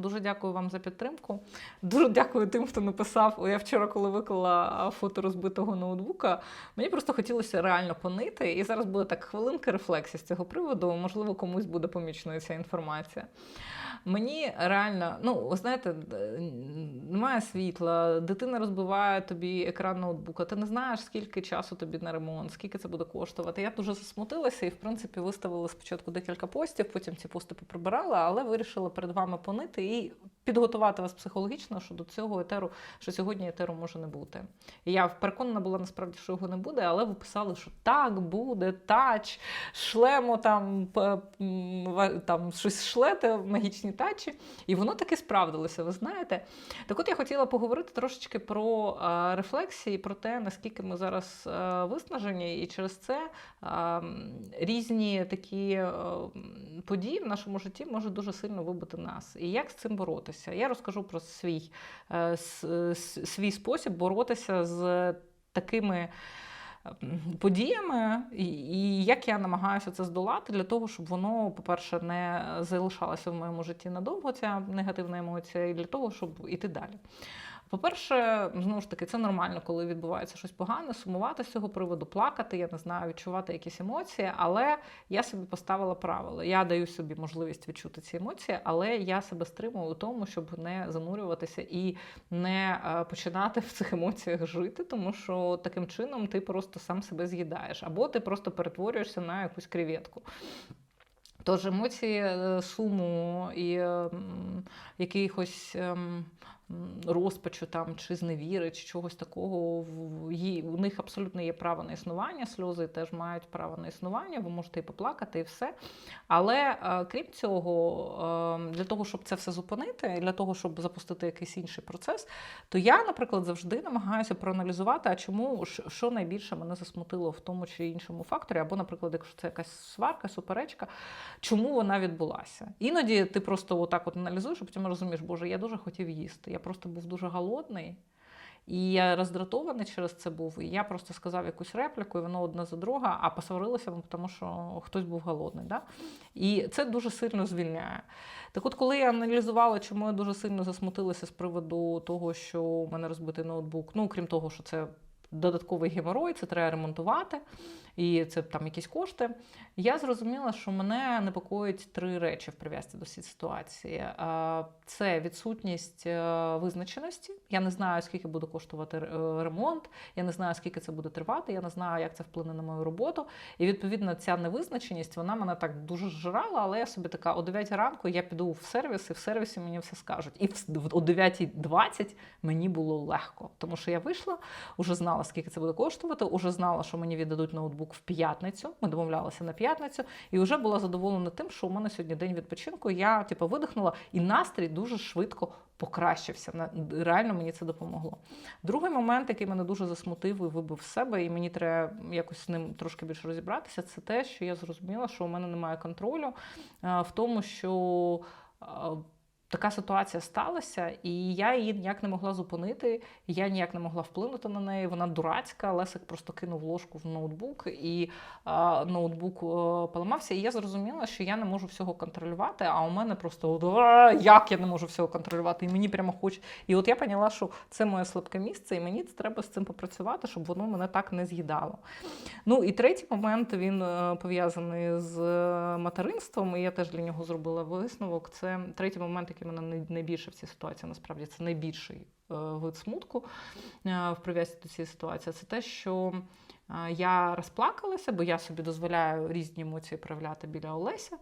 Дуже дякую вам за підтримку. Дуже дякую тим, хто написав. Я вчора, коли виклала фото розбитого ноутбука, мені просто хотілося реально понити. І зараз буде так хвилинка рефлексії з цього приводу. Можливо, комусь буде помічною ця інформація. Мені реально, ну ви знаєте, немає світла, дитина розбиває тобі екран ноутбука. Ти не знаєш, скільки часу тобі на ремонт, скільки це буде коштувати. Я дуже засмутилася і, в принципі, виставила спочатку декілька постів, потім ці пости поприбирала, але вирішила перед вами понити і підготувати вас психологічно, що до цього етеру, що сьогодні етеру може не бути. Я переконана була насправді, що його не буде, але ви писали, що так буде, тач, шлемо там, там щось шлете, магічні тачі. І воно таки справдилося, ви знаєте. Так от я хотіла поговорити трошечки про е, рефлексії, про те, наскільки ми зараз е, виснажені, і через це е, різні такі події в нашому житті можуть дуже сильно вибити нас. І як з цим боротися? Я розкажу про свій, е, свій спосіб боротися з такими. Подіями, і як я намагаюся це здолати для того, щоб воно, по-перше, не залишалося в моєму житті надовго, ця негативна емоція, і для того, щоб іти далі. По-перше, знову ж таки, це нормально, коли відбувається щось погане, сумувати з цього приводу, плакати, я не знаю, відчувати якісь емоції, але я собі поставила правило. Я даю собі можливість відчути ці емоції, але я себе стримую у тому, щоб не занурюватися і не е, починати в цих емоціях жити, тому що таким чином ти просто сам себе з'їдаєш, або ти просто перетворюєшся на якусь креветку. Тож емоції е, суму і якихось ем, м, розпачу там, чи зневіри, чи чогось такого, у них абсолютно є право на існування, сльози теж мають право на існування, ви можете і поплакати, і все. Але е, крім цього, е, для того, щоб це все зупинити, для того, щоб запустити якийсь інший процес, то я, наприклад, завжди намагаюся проаналізувати, а чому що найбільше мене засмутило в тому чи іншому факторі, або, наприклад, якщо це якась сварка, суперечка, чому вона відбулася. Іноді ти просто отак от аналізуєш, а потім розумієш, боже, я дуже хотів їсти. Просто був дуже голодний. І я роздратований через це був. І я просто сказав якусь репліку, і воно одна за друга, а посварилися ми, тому що хтось був голодний. Да? І це дуже сильно звільняє. Так от, коли я аналізувала, чому я дуже сильно засмутилася з приводу того, що у мене розбитий ноутбук, ну крім того, що це додатковий геморой, це треба ремонтувати, і це там якісь кошти. Я зрозуміла, що мене непокоїть три речі в прив'язці до цієї ситуації: це відсутність е, визначеності. Я не знаю, скільки буде коштувати е, ремонт, я не знаю, скільки це буде тривати, я не знаю, як це вплине на мою роботу. І відповідно ця невизначеність вона мене так дуже зжирала, але я собі така о 9 ранку я піду в сервіс, і в сервісі мені все скажуть. І о 9.20 мені було легко, тому що я вийшла, уже знала, скільки це буде коштувати, уже знала, що мені віддадуть ноутбук в п'ятницю. Ми домовлялися на п'ятницю, і вже була задоволена тим, що у мене сьогодні день відпочинку. Я типу видихнула, і настрій дуже швидко покращився. Реально мені це допомогло. Другий момент, який мене дуже засмутив і вибив з себе, і мені треба якось з ним трошки більше розібратися, це те, що я зрозуміла, що у мене немає контролю е, в тому, що. Така ситуація сталася, і я її ніяк не могла зупинити, я ніяк не могла вплинути на неї. Вона дурацька. Лесик просто кинув ложку в ноутбук, і а, ноутбук е, поламався. І я зрозуміла, що я не можу всього контролювати. А у мене просто «А, як я не можу всього контролювати? І мені прямо хоче. І от я поняла, що це моє слабке місце, і мені треба з цим попрацювати, щоб воно мене так не з'їдало. Ну і третій момент він е, пов'язаний з е, материнством, і я теж для нього зробила висновок. Це третій момент, який мене найбільше в цій ситуації насправді це найбільший е, вид смутку е, в прив'язці до цієї ситуації. Це те, що е, я розплакалася, бо я собі дозволяю різні емоції проявляти біля Олеся.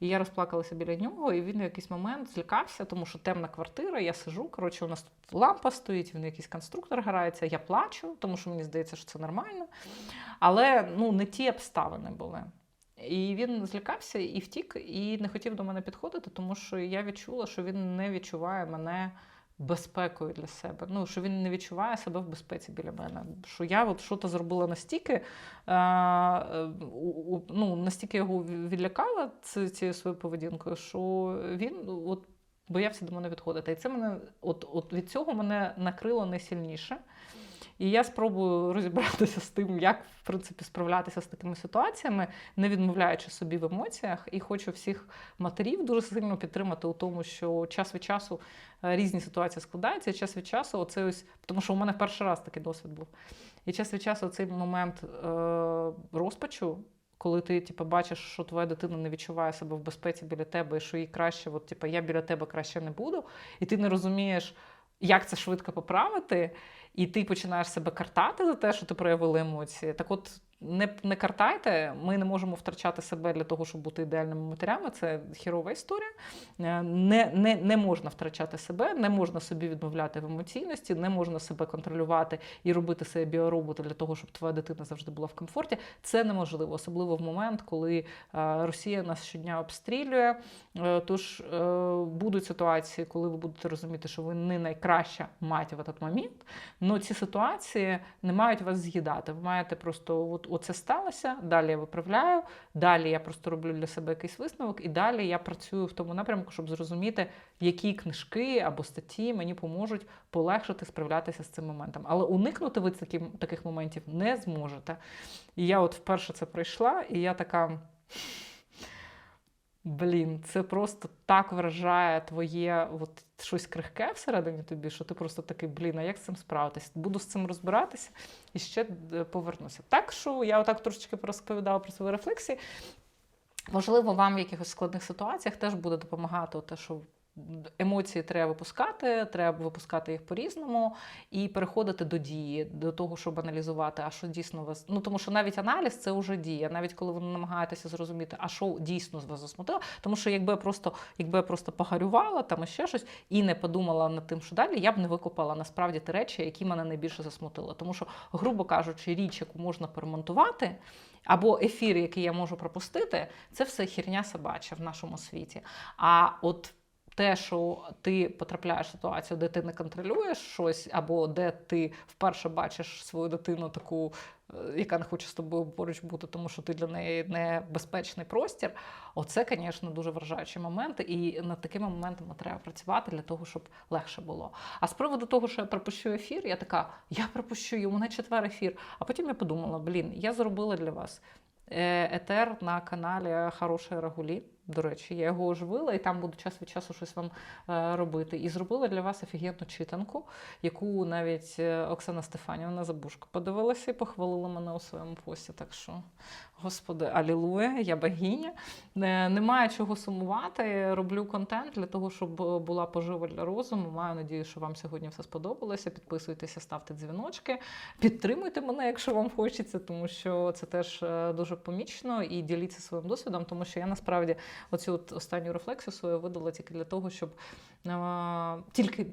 І я розплакалася біля нього, і він в якийсь момент злякався, тому що темна квартира, я сижу. Коротше, у нас тут лампа стоїть, він якийсь конструктор грається. Я плачу, тому що мені здається, що це нормально. Але ну, не ті обставини були. І він злякався і втік, і не хотів до мене підходити, тому що я відчула, що він не відчуває мене безпекою для себе. Ну, що він не відчуває себе в безпеці біля мене. Що я от щось зробила настільки, е, е, ну, настільки його відлякала цією своєю поведінкою, що він от боявся до мене відходити. І це мене от, от від цього мене накрило найсильніше. І я спробую розібратися з тим, як в принципі справлятися з такими ситуаціями, не відмовляючи собі в емоціях. І хочу всіх матерів дуже сильно підтримати у тому, що час від часу е, різні ситуації складаються. Час від часу, оце ось, тому що у мене перший раз такий досвід був. І час від часу цей момент е, розпачу. Коли ти типу, бачиш, що твоя дитина не відчуває себе в безпеці біля тебе, і що їй краще, от, типу, я біля тебе краще не буду, і ти не розумієш, як це швидко поправити, і ти починаєш себе картати за те, що ти проявила емоції. Так от не, не картайте, ми не можемо втрачати себе для того, щоб бути ідеальними матерями. Це хірова історія. Е, Не, не, не можна втрачати себе, не можна собі відмовляти в емоційності, не можна себе контролювати і робити себе біороботи для того, щоб твоя дитина завжди була в комфорті. Це неможливо, особливо в момент, коли е, Росія нас щодня обстрілює. Е, Тож будуть ситуації, коли ви будете розуміти, що ви не найкраща мать в цей момент. але ці ситуації не мають вас з'їдати. Ви маєте просто от оце сталося. Далі я виправляю. Далі я просто роблю для себе якийсь висновок, і далі я працюю в тому напрямку, щоб зрозуміти, які книжки або статті мені поможуть полегшити справлятися з цим моментом. Але уникнути ви таких, таких моментів не зможете. І я от вперше це пройшла, і я така. Блін, це просто так вражає твоє от, щось крихке всередині тобі, що ти просто такий, блін, а як з цим справитись? Буду з цим розбиратися і ще е, повернуся. Так що я отак трошечки розповідала про свої рефлексії. Можливо, вам в якихось складних ситуаціях теж буде допомагати те, що емоції треба випускати, треба випускати їх по-різному і переходити до дії, до того, щоб аналізувати, а що дійсно вас. Ну тому що навіть аналіз це вже дія, навіть коли ви намагаєтеся зрозуміти, а що дійсно з вас засмутило. Тому що якби я просто, якби я просто погарювала там і ще щось і не подумала над тим, що далі, я б не викопала насправді ті речі, які мене найбільше засмутили. Тому що, грубо кажучи, річ, яку можна перемонтувати. Або ефір, який я можу пропустити, це все хірня собача в нашому світі. А от те, що ти потрапляєш в ситуацію, де ти не контролюєш щось, або де ти вперше бачиш свою дитину, таку, е, яка не хоче з тобою поруч бути, тому що ти для неї не безпечний простір. Оце, звісно, дуже вражаючі моменти, і над такими моментами треба працювати для того, щоб легше було. А з приводу того, що я пропущу ефір, я така: я пропущу, і у мене четвер ефір. А потім я подумала: блін, я зробила для вас е, етер на каналі Хорошої Рагулі. До речі, я його оживила, і там буду час від часу щось вам е, робити. І зробила для вас офігенну читанку, яку навіть е, Оксана Стефанівна Забушко подивилася і похвалила мене у своєму пості. Так що, господи, алілуя, я богиня. Е, Немає чого сумувати. Роблю контент для того, щоб е, була пожива для розуму. Маю надію, що вам сьогодні все сподобалося. Підписуйтеся, ставте дзвіночки, підтримуйте мене, якщо вам хочеться, тому що це теж е, дуже помічно і діліться своїм досвідом, тому що я насправді оцю от останню рефлексію свою видала тільки для того, щоб тільки.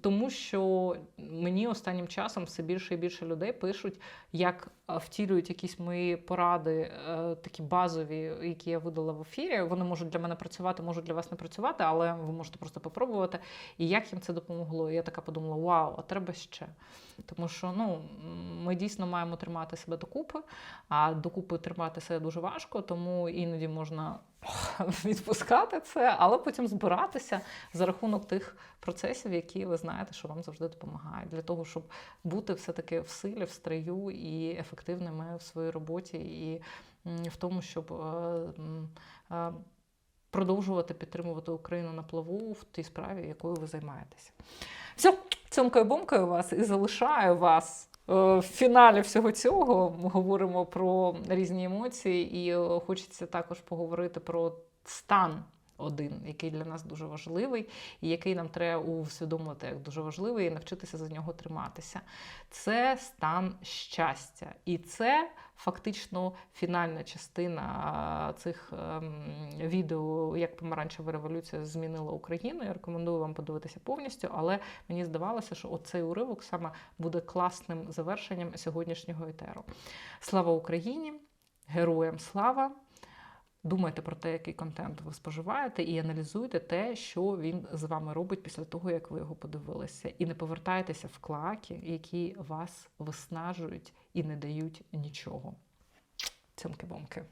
Тому що мені останнім часом все більше і більше людей пишуть, як е, втілюють якісь мої поради, е, такі базові, які я видала в ефірі. Вони можуть для мене працювати, можуть для вас не працювати, але ви можете просто попробувати. І як їм це допомогло? Я така подумала: вау, а треба ще. Тому що ну, ми дійсно маємо тримати себе докупи, а докупи тримати себе дуже важко, тому іноді можна відпускати це, але потім збиратися за рахунок тих процесів, які ви знаєте, що вам завжди допомагають, для того, щоб бути все-таки в силі, в строю і ефективними в своїй роботі, і в тому, щоб е, е, продовжувати підтримувати Україну на плаву в тій справі, якою ви займаєтеся. Все, цьомкою бомкою вас і залишаю вас. В фіналі всього цього ми говоримо про різні емоції, і хочеться також поговорити про стан один, який для нас дуже важливий, і який нам треба усвідомити як дуже важливий, і навчитися за нього триматися. Це стан щастя. І це фактично фінальна частина цих ем, відео, як помаранчева революція змінила Україну. Я рекомендую вам подивитися повністю, але мені здавалося, що оцей уривок саме буде класним завершенням сьогоднішнього етеру. Слава Україні! Героям слава! Думайте про те, який контент ви споживаєте, і аналізуйте те, що він з вами робить після того, як ви його подивилися. І не повертайтеся в клаки, які вас виснажують і не дають нічого. Цьомки-бомки.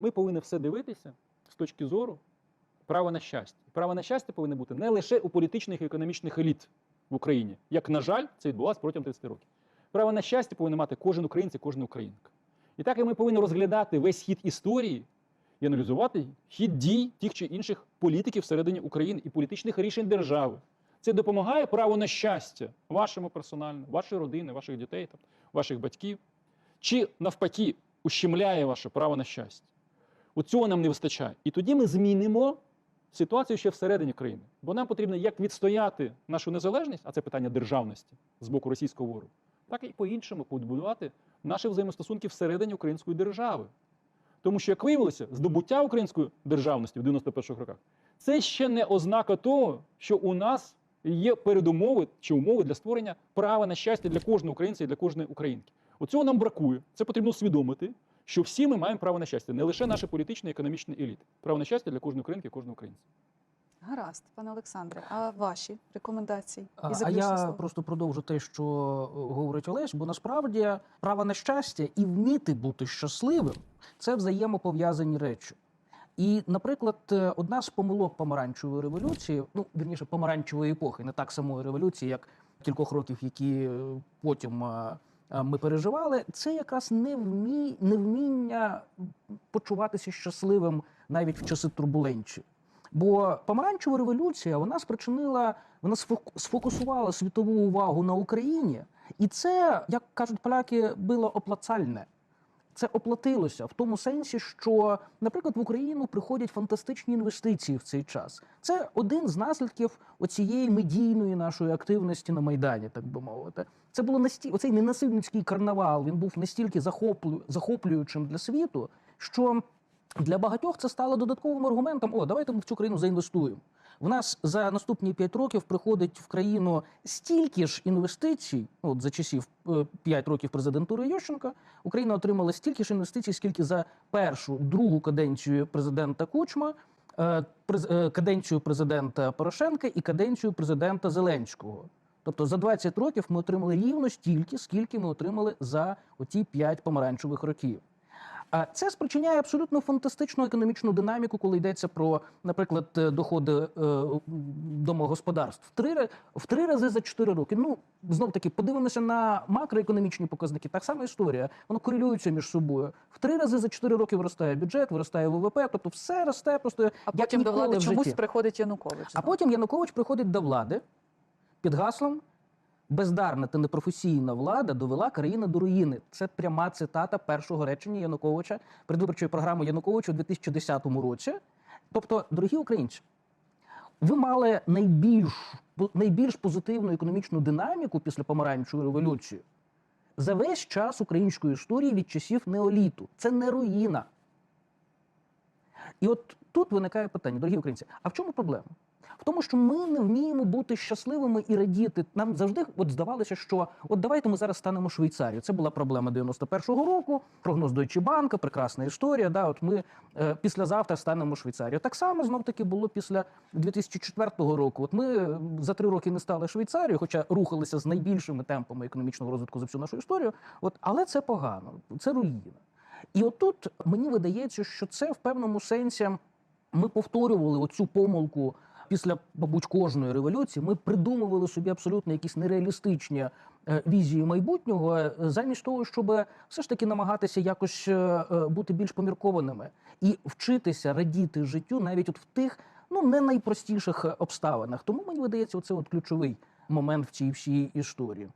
Ми повинні все дивитися з точки зору права на щастя. Право на щастя повинно бути не лише у політичних і економічних еліт в Україні, як, на жаль, це відбувалося протягом 30 років. право на щастя повинен мати кожен українець і кожна українка. І так і ми повинні розглядати весь хід історії і аналізувати хід дій тих чи інших політиків всередині України і політичних рішень держави. Це допомагає право на щастя вашому персонально, вашої родини, ваших дітей, там, ваших батьків, чи навпаки ущемляє ваше право на щастя. От цього нам не вистачає. І тоді ми змінимо ситуацію ще всередині країни. Бо нам потрібно як відстояти нашу незалежність, а це питання державності з боку російського ворогу, так і по-іншому побудувати наші взаємостосунки всередині української держави. Тому що, як виявилося, здобуття української державності в 91-х роках це ще не ознака того, що у нас є передумови чи умови для створення права на щастя для кожного українця і для кожної українки. Оцього нам бракує. Це потрібно усвідомити, що всі ми маємо право на щастя, не лише наші політичні і економічні еліти. Право на щастя для кожної українки і кожного українця. Гаразд, пане Олександре, а ваші рекомендації? І а я слово. просто продовжу те, що е, говорить Олесь, бо насправді право на щастя і вміти бути щасливим це взаємопов'язані речі. І, наприклад, е, одна з помилок помаранчевої революції, ну вірніше, помаранчевої епохи, не так самої революції, як кількох років, які е, потім ми переживали, це якраз невмі... невміння почуватися щасливим навіть в часи турбуленції. Бо помаранчева революція вона спричинила, вона сфок- сфокусувала світову увагу на Україні, і це, як кажуть поляки, було оплацальне. Це оплатилося в тому сенсі, що, наприклад, в Україну приходять фантастичні інвестиції в цей час. Це один з наслідків оцієї медійної нашої активності на майдані, так би мовити. Це було насті... оцей ненасильницький карнавал. Він був настільки захоплю... захоплюючим для світу, що для багатьох це стало додатковим аргументом: о, давайте ми в цю країну заінвестуємо. В нас за наступні 5 років приходить в країну стільки ж інвестицій. ну, От за часів 5 років президентури Ющенка Україна отримала стільки ж інвестицій, скільки за першу другу каденцію президента Кучма, е, е, каденцію президента Порошенка і каденцію президента Зеленського. Тобто за 20 років ми отримали рівно стільки, скільки ми отримали за оті 5 помаранчевих років. Це спричиняє абсолютно фантастичну економічну динаміку, коли йдеться про, наприклад, е, доходи е, домогосподарств. В три, в три рази за чотири роки. Ну, знов таки, подивимося на макроекономічні показники. Так само історія. Воно корелюється між собою. В три рази за чотири роки виростає бюджет, виростає ВВП, тобто все росте просто А як потім до влади в чомусь приходить Янукович. А потім Янукович приходить до влади під гаслом бездарна та непрофесійна влада довела країну до руїни. Це пряма цитата першого речення Януковича передвиборчої програми Януковича у 2010 році. Тобто, дорогі українці, ви мали найбільш, найбільш позитивну економічну динаміку після помаранчевої революції за весь час української історії від часів неоліту. Це не руїна. І от тут виникає питання, дорогі українці, а в чому проблема? В тому, що ми не вміємо бути щасливими і радіти. Нам завжди от здавалося, що от давайте ми зараз станемо Швейцарією. Це була проблема 91-го року. Прогноз Deutsche Bank, прекрасна історія. Да, от ми е, післязавтра станемо Швейцарією. Так само знов таки було після 2004 року. От ми е, за три роки не стали Швейцарією, хоча рухалися з найбільшими темпами економічного розвитку за всю нашу історію. От але це погано, це руїна. І отут мені видається, що це в певному сенсі ми повторювали оцю помилку після, мабуть, кожної революції. Ми придумували собі абсолютно якісь нереалістичні е, візії майбутнього, е, замість того, щоб все ж таки намагатися якось е, бути більш поміркованими і вчитися радіти життю навіть от в тих ну не найпростіших обставинах. Тому мені видається, оце от ключовий момент в цій всій історії.